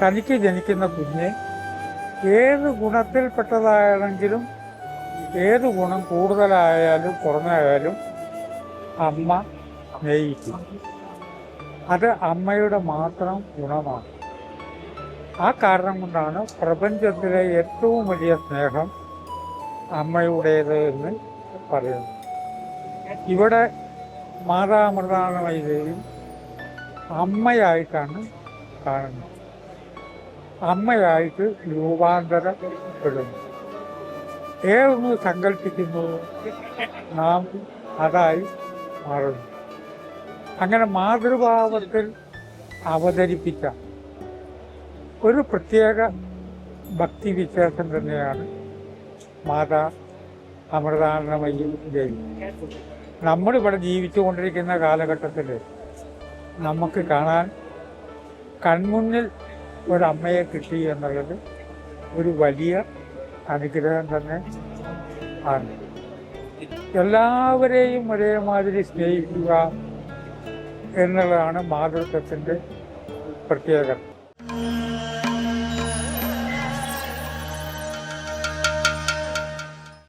തനിക്ക് ജനിക്കുന്ന കുഞ്ഞ് ഏത് ഗുണത്തിൽപ്പെട്ടതാണെങ്കിലും ഏത് ഗുണം കൂടുതലായാലും കുറഞ്ഞായാലും അമ്മ സ്നേഹിക്കും. അത് അമ്മയുടെ മാത്രം ഗുണമാണ്. ആ കാരണം കൊണ്ടാണ് പ്രപഞ്ചത്തിലെ ഏറ്റവും വലിയ സ്നേഹം അമ്മയുടേത് എന്ന് പറയുന്നത്. ഇവിടെ മാതാമൃതാനമയി ദേവി അമ്മയായിട്ടാണ് കാണുന്നത്. അമ്മയായിട്ട് രൂപാന്തരപ്പെടുന്നു. ഏതൊന്ന് സങ്കല്പിക്കുന്നു? നാം അതായി മാറുന്നു. അങ്ങനെ മാതൃഭാവത്തിൽ അവതരിപ്പിച്ച ഒരു പ്രത്യേക ഭക്തി വിശേഷം തന്നെയാണ് മാതാ അമൃതാനന്ദമയി ദേവി നമ്മളിവിടെ ജീവിച്ചുകൊണ്ടിരിക്കുന്ന കാലഘട്ടത്തിൽ നമുക്ക് കാണാൻ കൺമുന്നിൽ ഒരമ്മയെ കിട്ടി എന്നുള്ളത് ഒരു വലിയ അനുഗ്രഹം തന്നെ ആണ്. എല്ലാവരെയും ഒരേമാതിരി സ്നേഹിക്കുക എന്നുള്ളതാണ് മാതൃത്വത്തിന്റെ പ്രത്യേകത.